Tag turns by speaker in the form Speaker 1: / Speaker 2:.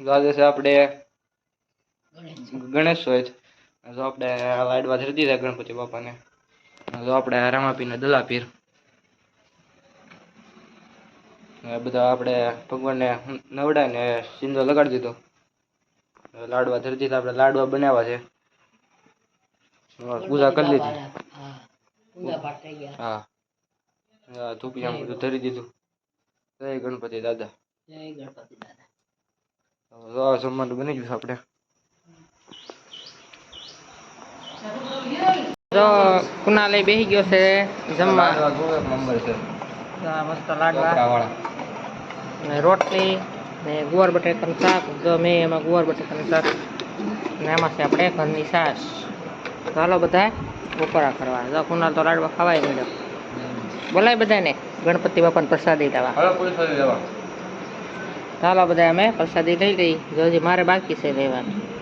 Speaker 1: આજે છે આપણે ગણેશ. હોય જો આપણે લાડવા ધરી દીધા ગણપતિ બાપાને. જો આપણે દલા દલાપીર. એ બધા આપણે ભગવાનને નવડાવીને સિંધો લગાડી દીધો. લાડવા ધરી દીધા આપણે લાડવા બનાવ્યા છે. પૂજા કરી લીધી.
Speaker 2: હા
Speaker 1: ધૂપિયા બધું ધરી દીધું. જય ગણપતિ દાદા.
Speaker 2: જય ગણપતિ દાદા.
Speaker 1: જો જમવાનું બની ગયું આપણે.
Speaker 2: જો કુના લઈ બેસી ગયો છે જમવા.
Speaker 1: નંબર છે.
Speaker 2: મસ્ત લાડવા. ને રોટલી ને ગુવાર બટેકાનું શાક. જો મેં એમાં ગુવાર બટેકાનું શાક ને એમાં છે આપણે ઘરની છાશ. તો હાલો બધા બપોરા કરવા. જો કુનાલ તો લાડવા ખાવાય મળ્યો બોલાય બધાને. ગણપતિ બાપાને પ્રસાદી લેવા
Speaker 1: હવે લેવા
Speaker 2: ચાલો બધા અમે પ્રસાદી લઈ લઈ. જો હજી મારે બાકી છે લેવાનું